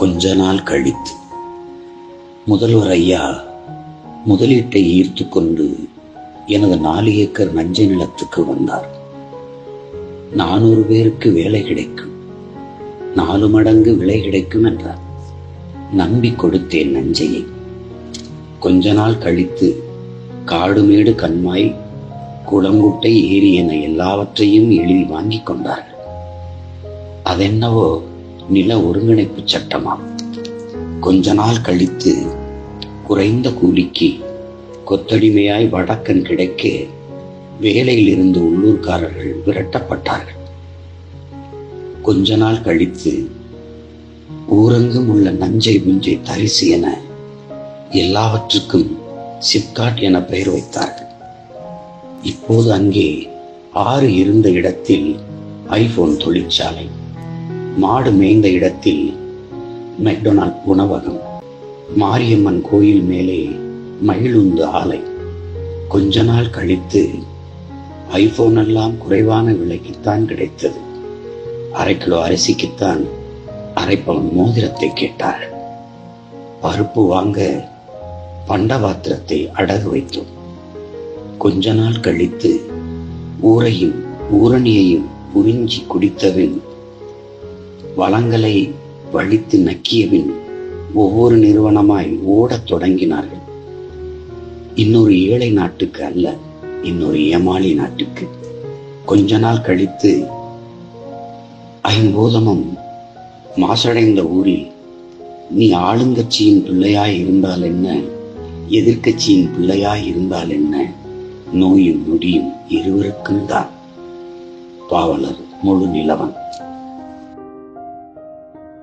கொஞ்ச நாள் கழித்து. முதல்வர் ஐயா முதலீட்டை ஈர்த்து கொண்டு எனது நாலு ஏக்கர் நஞ்சை நிலத்துக்கு வந்தார். நானூறு பேருக்கு வேலை கிடைக்கும். நாலு மடங்கு விலை கிடைக்கும் என்றார். நம்பி கொடுத்தேன் நஞ்சையை. கொஞ்ச நாள் கழித்து காடுமேடு கண்மாய் குளங்குட்டை ஏரி என எல்லாவற்றையும் எழுதி வாங்கிக் கொண்டார்கள். அதென்னவோ நில ஒருங்கிணைப்பு சட்டமாம். கொஞ்ச நாள் கழித்து குறைந்த கூலிக்கு கொத்தடிமையாய் வடக்கன் கிடைக்க வேலையில் இருந்து உள்ளூர்காரர்கள் விரட்டப்பட்டார்கள். கொஞ்ச நாள் கழித்து ஊரெங்கும் உள்ள நஞ்சை புஞ்சை தரிசு என எல்லாவற்றுக்கும் சிப்காட் என பெயர் வைத்தார்கள். இப்போது அங்கே ஆறு இருந்த இடத்தில் ஐபோன் தொழிற்சாலை. மாடு மேய்ந்த இடத்தில் மெக்டொனால்ட் உணவகம். மாரியம்மன் கோயில் மேலே மகிழுந்து ஆலை. கொஞ்ச நாள் கழித்து ஐபோன் எல்லாம் குறைவான விலைக்குத்தான் கிடைத்தது. அரை கிலோ அரிசிக்குத்தான் அரை பவுன் மோதிரத்தை கேட்டார் பருப்பு வாங்க பண்டபாத்திரத்தை அடகு வைத்தோம். கொஞ்ச நாள் கழித்து ஊரையும் ஊரணியையும் புரிஞ்சி குடித்தபின் வளங்களை வழித்து நக்கியபின் ஒவ்வொரு நிறுவனமாய் ஓடத் தொடங்கினார்கள். இன்னொரு ஏழை நாட்டுக்கு அல்ல இன்னொரு ஏமாளி நாட்டுக்கு. கொஞ்ச நாள் கழித்து ஐம்போதமும் மாசடைந்த ஊரில் நீ ஆளுங்கட்சியின் பிள்ளையாய் இருந்தால் என்ன? எதிர்க்கட்சியின் பிள்ளையாய் இருந்தால் என்ன? நோயும் நொடியும் இருவருக்கும் தான் பாவலர் முழு நிலவன்.